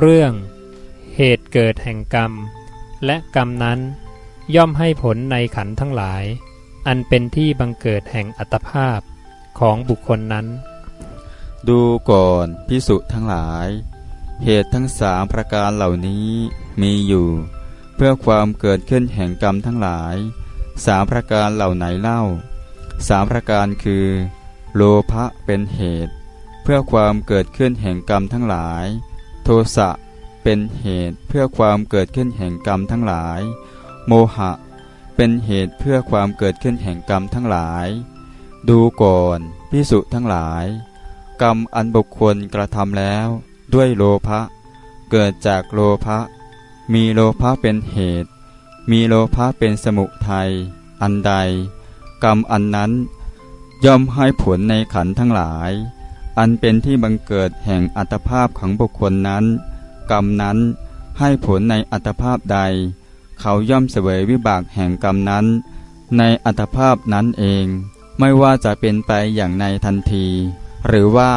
เรื่องเหตุเกิดแห่งกรรม และกรรมนั้นย่อมให้ผลในขันทั้งหลาย อันเป็นที่บังเกิดแห่งอัตภาพของบุคคลนั้น ดูก่อนพิสุทั้งหลาย เหตุทั้งสามประการเหล่านี้มีอยู่ เพื่อความเกิดขึ้นแห่งกรรมทั้งหลายสามประการเหล่าไหนเล่าสามประการคือ โลภะเป็นเหตุ เพื่อความเกิดขึ้นแห่งกรรมทั้งหลาย โทสะเป็นเหตุเพื่อความเกิดขึ้นแห่งกรรมทั้งหลาย โมหะ เป็นเหตุเพื่อความเกิดขึ้นแห่งกรรมทั้งหลาย ดูก่อนพิสุทั้งหลาย กรรมอันบุคคลกระทำแล้ว ด้วยโลภะเกิดจากโลภะมีโลภะเป็นเหตุ มีโลภะเป็นสมุทัยอันใด กรรมอันนั้น ย่อมให้ผลในขันธ์ทั้งหลาย อันเป็นที่บังเกิดแห่งอัตภาพของบุคคลนั้น กรรมนั้นให้ผลในอัตภาพใด เขาย่อมเสวยวิบากแห่งกรรมนั้น ในอัตภาพนั้นเอง ไม่ว่าจะเป็นไปอย่างในทันที หรือว่า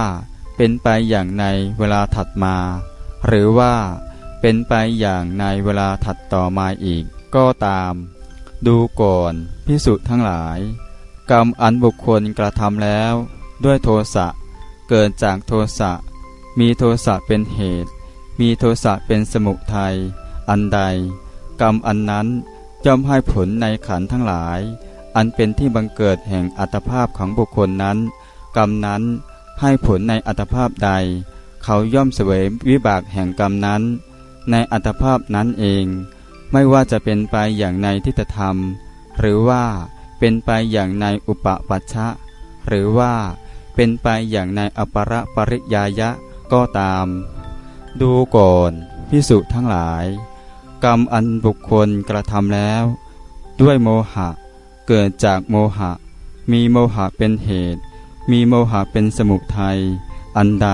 เป็นไปอย่างในเวลาถัดมา หรือว่าเป็นไปอย่างในเวลาถัดต่อมาอีก ก็ตาม ดูก่อนพิสุทั้งหลาย กรรมอันบุคคลกระทำแล้ว ด้วยโทสะ เกิดจากโทสะ มีโทสะเป็นเหตุ มีโทสะเป็นสมุทัย อันใด กรรมอันนั้นย่อมให้ผลในขันธ์ทั้งหลาย อันเป็นที่บังเกิดแห่งอัตภาพของบุคคลนั้น กรรมนั้นให้ผลในอัตภาพใด เขาย่อมเสวยวิบากแห่งกรรมนั้น ในอัตภาพนั้นเอง ไม่ว่าจะเป็นไปอย่างในทิฏฐธรรม หรือว่าเป็นไปอย่างในอุปปัชชะ หรือว่า เป็นไปอย่างในอปรปริยายะก็ตาม ดูก่อนพิสุทั้งหลาย กรรมอันบุคคลกระทำแล้ว ด้วยโมหะ เกิดจากโมหะ มีโมหะเป็นเหตุ มีโมหะเป็นสมุทัยอันใด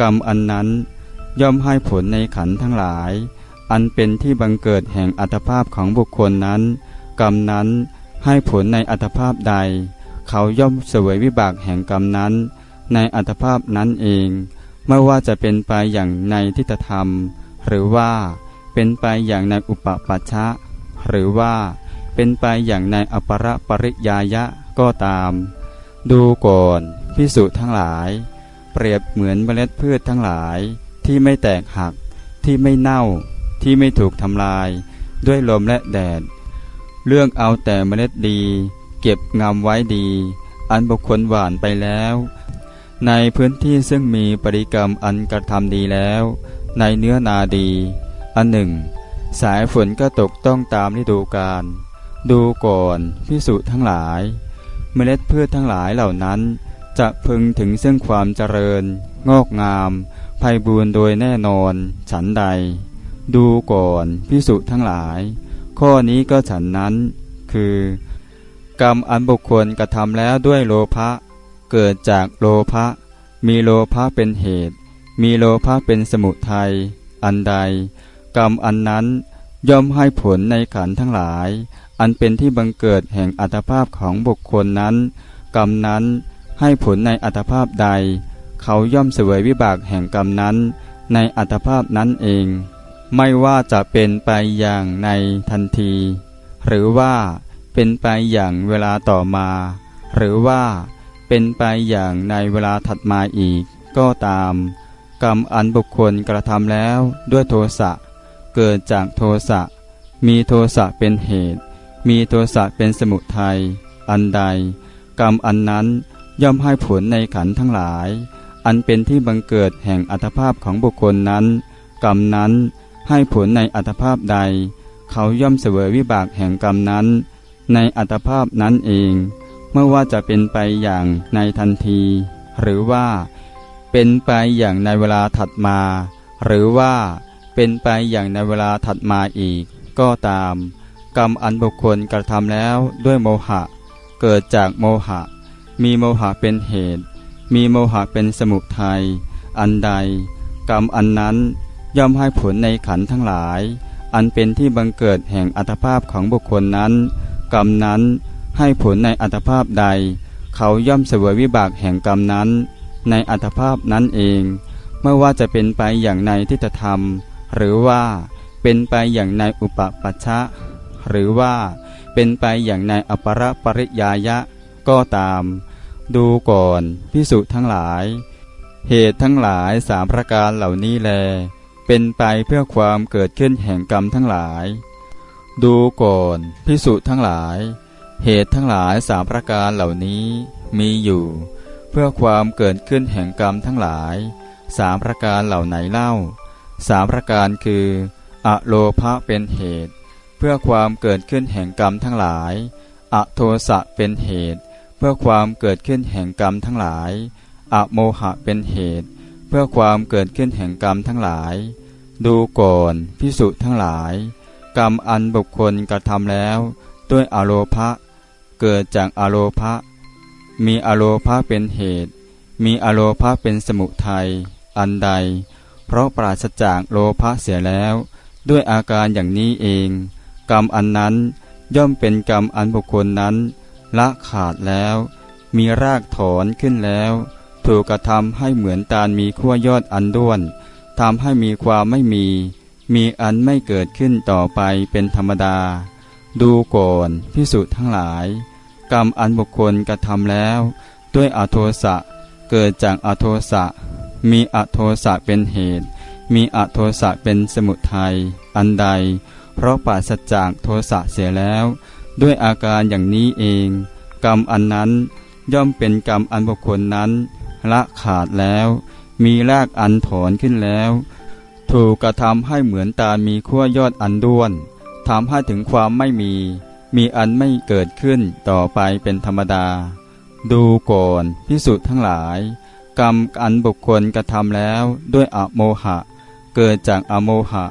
กรรมอันนั้นย่อมให้ผลในขันธ์ทั้งหลาย อันเป็นที่บังเกิดแห่งอัตภาพของบุคคลนั้น กรรมนั้นให้ผลในอัตภาพใด เขาย่อมเสวยวิบากแห่งกรรมนั้น ในอัตภาพนั้นเอง ไม่ว่าจะเป็นไปอย่างในทิฏฐธรรม หรือว่าเป็นไปอย่างในอุปปัชชะ หรือว่าเป็นไปอย่างในอปรปริยายะก็ตาม ดูก่อนพิสุทั้งหลาย เปรียบเหมือนเมล็ดพืชทั้งหลาย ที่ไม่แตกหัก ที่ไม่เน่า ที่ไม่ถูกทำลาย ด้วยลมและแดด เรื่องเอาแต่เมล็ดดี เก็บงามไว้ดี อันบุคคลหวานไปแล้ว ในพื้นที่ซึ่งมีปริกรรมอันกระทำดีแล้ว ในเนื้อนาดี อันหนึ่ง สายฝนก็ตกต้องตามฤดูกาลดูก่อนพิสุทั้งหลาย เมล็ดพืชทั้งหลายเหล่านั้น จะพึงถึงซึ่งความเจริญ งอกงามไพบูรณ์โดยแน่นอนฉันใด ดูก่อนพิสุทั้งหลาย ข้อนี้ก็ฉันนั้น คือ กรรมอันบุคคลกระทำแล้วด้วยโลภะเกิดจากโลภะมีโลภะเป็นเหตุ มีโลภะเป็นสมุทัยอันใด กรรมอันนั้นย่อมให้ผลในขันธ์ทั้งหลาย อันเป็นที่บังเกิดแห่งอัตภาพของบุคคลนั้น กรรมนั้นให้ผลในอัตภาพใด เขาย่อมเสวยวิบากแห่งกรรมนั้น ในอัตภาพนั้นเอง ไม่ว่าจะเป็นไปอย่างในทันที หรือว่า เป็นไปอย่างเวลาต่อมา หรือว่าเป็นไปอย่างในเวลาถัดมาอีก ก็ตาม กรรมอันบุคคลกระทำแล้วด้วยโทสะเกิดจากโทสะมีโทสะเป็นเหตุ มีโทสะเป็นสมุทัยอันใด กรรมอันนั้นย่อมให้ผลในขันทั้งหลาย อันเป็นที่บังเกิดแห่งอัตภาพของบุคคลนั้น กรรมนั้นให้ผลในอัตภาพใด เขาย่อมเสวยวิบากแห่งกรรมนั้น ในอัตภาพนั้นเองเมื่อว่าจะเป็นไปอย่างในทันที หรือว่า เป็นไปอย่างในเวลาถัดมา หรือว่าเป็นไปอย่างในเวลาถัดมาอีก ก็ตาม กรรมอันบุคคลกระทำแล้วด้วยโมหะ เกิดจากโมหะ มีโมหะเป็นเหตุ มีโมหะเป็นสมุทัยอันใด กรรมอันนั้นย่อมให้ผลในขันทั้งหลาย อันเป็นที่บังเกิดแห่งอัตภาพของบุคคลนั้น กรรมนั้น ให้ผลในอัตภาพใด เขาย่อมเสวยวิบากแห่งกรรมนั้น ในอัตภาพนั้นเองไม่ว่าจะเป็นไปอย่างในทิฏฐธรรม หรือว่าเป็นไปอย่างในอุปปัชชะ หรือว่าเป็นไปอย่างในอปรปริยายะ ก็ตาม ดูก่อนพิสุทั้งหลาย เหตุทั้งหลายสามประการเหล่านี้แล เป็นไปเพื่อความเกิดขึ้นแห่งกรรมทั้งหลาย ดูก่อนพิสุทั้งหลาย เหตุทั้งหลายสามประการเหล่านี้มีอยู่ เพื่อความเกิดขึ้นแห่งกรรมทั้งหลายสามประการเหล่าไหนเล่าสามประการคือ อโลภะเป็นเหตุ เพื่อความเกิดขึ้นแห่งกรรมทั้งหลาย อโทสะเป็นเหตุ เพื่อความเกิดขึ้นแห่งกรรมทั้งหลาย อโมหะเป็นเหตุ เพื่อความเกิดขึ้นแห่งกรรมทั้งหลาย ดูก่อนพิสุทั้งหลาย กรรมอันบุคคลกระทำแล้ว ด้วยอโลภะเกิดจากอโลภะมีอโลภะเป็นเหตุ มีอโลภะเป็นสมุทัยอันใด เพราะปราศจากโลภะเสียแล้ว ด้วยอาการอย่างนี้เอง กรรมอันนั้นย่อมเป็นกรรมอันบุคคลนั้น ละขาดแล้ว มีรากถอนขึ้นแล้ว ถูกกระทำให้เหมือนตาลมีขั้วยอดอันด้วนทำให้มีความไม่มี มีอันไม่เกิดขึ้นต่อไปเป็นธรรมดา ดูก่อนพิสุทั้งหลาย กรรมอันบุคคลกระทำแล้ว ด้วยอโทสะเกิดจากอโทสะมีอโทสะเป็นเหตุ มีอโทสะเป็นสมุทัยอันใด เพราะปราศจากโทสะเสียแล้ว ด้วยอาการอย่างนี้เอง กรรมอันนั้นย่อมเป็นกรรมอันบุคคลนั้น ละขาดแล้ว มีรากอันถอนขึ้นแล้ว ถูกกระทำให้เหมือนตาลมีขั้วยอดอันด้วนทำให้ถึงความไม่มี มีอันไม่เกิดขึ้นต่อไปเป็นธรรมดา ดูก่อนพิสุทั้งหลาย กรรมอันบุคคลกระทำแล้วด้วยอโมหะ เกิดจากอโมหะ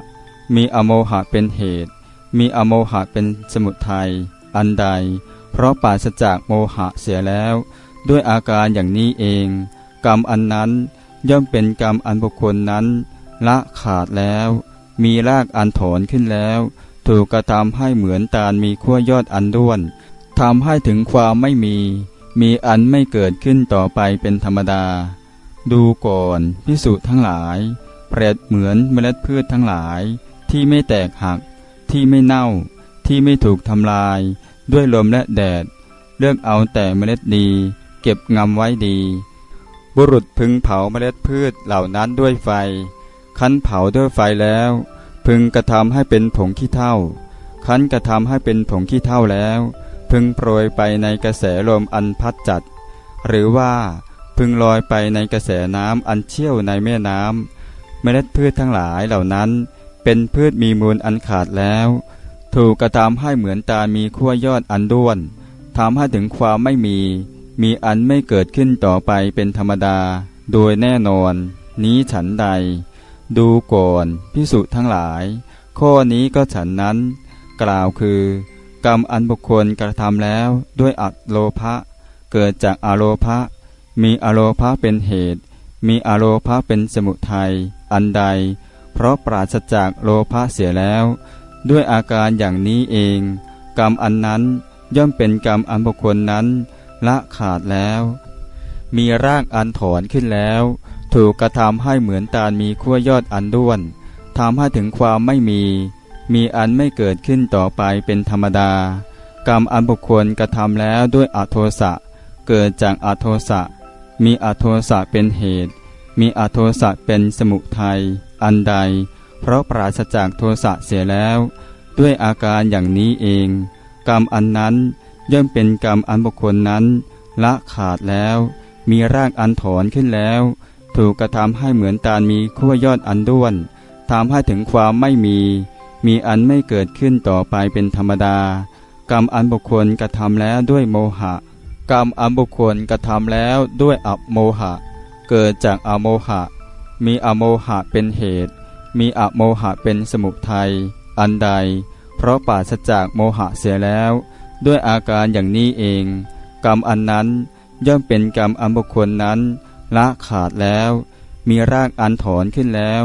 มีอโมหะเป็นเหตุ มีอโมหะเป็นสมุทัยอันใด เพราะปราศจากโมหะเสียแล้ว ด้วยอาการอย่างนี้เอง กรรมอันนั้นย่อมเป็นกรรมอันบุคคลนั้น ละขาดแล้ว มีรากอันถอนขึ้นแล้ว ถูกกระทำให้เหมือนตาลมีขั้วยอดอันด้วนทำให้ถึงความไม่มี มีอันไม่เกิดขึ้นต่อไปเป็นธรรมดา ดูก่อนพิสุทั้งหลาย เปรียบเหมือนเมล็ดพืชทั้งหลาย ที่ไม่แตกหัก ที่ไม่เน่า ที่ไม่ถูกทำลาย ด้วยลมและแดด เลือกเอาแต่เมล็ดดี เก็บงำไว้ดี บุรุษพึงเผาเมล็ดพืชเหล่านั้นด้วยไฟ คั้นเผาด้วยไฟแล้ว พึงกระทำให้เป็นผงขี้เถ้าคั้นกระทำให้เป็นผงขี้เถ้าแล้ว พึงโปรยไปในกระแสลมอันพัดจัด หรือว่าพึงลอยไปในกระแสน้ำอันเชี่ยวในแม่น้ำเมล็ดพืชทั้งหลายเหล่านั้น เป็นพืชมีมูลอันขาดแล้ว ถูกกระทำให้เหมือนตามีขั้วยอดอันด้วนทำให้ถึงความไม่มี มีอันไม่เกิดขึ้นต่อไปเป็นธรรมดา โดยแน่นอน นี้ฉันใด ดูก่อนพิสุทั้งหลาย ข้อนี้ก็ฉันนั้น กล่าวคือกรรมอันบุคคลกระทำแล้วด้วยอัตโลภะเกิดจากอโลภะมีอโลภะเป็นเหตุ มีอโลภะเป็นสมุทัยอันใด เพราะปราศจากโลภะเสียแล้ว ด้วยอาการอย่างนี้เอง กรรมอันนั้นย่อมเป็นกรรมอันบุคคลนั้น ละขาดแล้ว มีรากอันถอนขึ้นแล้ว ถูกกระทำให้เหมือนตาลมีขั้วยอดอันด้วนทำให้ถึงความไม่มี มีอันไม่เกิดขึ้นต่อไปเป็นธรรมดา กรรมอันบุคคลกระทำแล้วด้วยอโทสะ เกิดจากอโทสะ มีอโทสะเป็นเหตุ มีอโทสะเป็นสมุทัย อันใด เพราะปราศจากโทสะเสียแล้ว ด้วยอาการอย่างนี้เอง กรรมอันนั้นย่อมเป็นกรรมอันบุคคลนั้น ละขาดแล้ว มีรากอันถอนขึ้นแล้ว ถูกกระทำให้เหมือนตาลมีขั้วยอดอันด้วนทำให้ถึงความไม่มี มีอันไม่เกิดขึ้นต่อไปเป็นธรรมดา กรรมอันบุคคลกระทำแล้วด้วยโมหะ กรรมอันบุคคลกระทำแล้วด้วยอโมหะ เกิดจากอโมหะ มีอโมหะเป็นเหตุ มีอโมหะเป็นสมุทัยอันใด เพราะปราศจากโมหะเสียแล้ว ด้วยอาการอย่างนี้เอง กรรมอันนั้นย่อมเป็นกรรมอันบุคคลนั้น ละขาดแล้ว มีรากอันถอนขึ้นแล้ว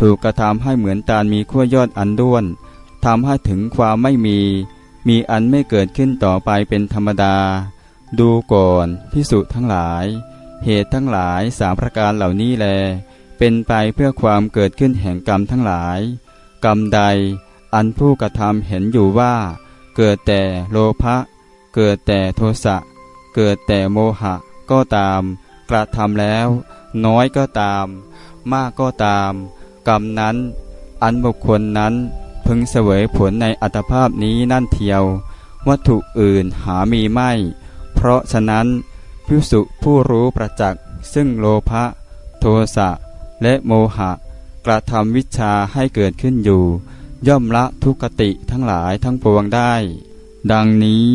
ถูกกระทำให้เหมือนตาลมีขั้วยอดอันด้วนทำให้ถึงความไม่มี มีอันไม่เกิดขึ้นต่อไปเป็นธรรมดา ดูก่อนพิสุทั้งหลาย เหตุทั้งหลายสามประการเหล่านี้แลเเป็นไปเพื่อความเกิดขึ้นแห่งกรรมทั้งหลาย กรรมใด อันผู้กระทำเห็นอยู่ว่า เกิดแต่โลภะเกิดแต่โทสะ เกิดแต่โมหะ ก็ตาม กระทำแล้ว น้อยก็ตาม มากก็ตาม กรรมนั้น อันบุคคลนั้นพึงเสวยผลในอัตภาพนี้นั่นเทียว วัตถุอื่นหามีไม่ เพราะฉะนั้นพิสุผู้รู้ประจักษ์ซึ่งโลภะโทสะ และโมหะ กระทำวิชาให้เกิดขึ้นอยู่ ย่อมละทุกขติทั้งหลายทั้งปวงได้ ดังนี้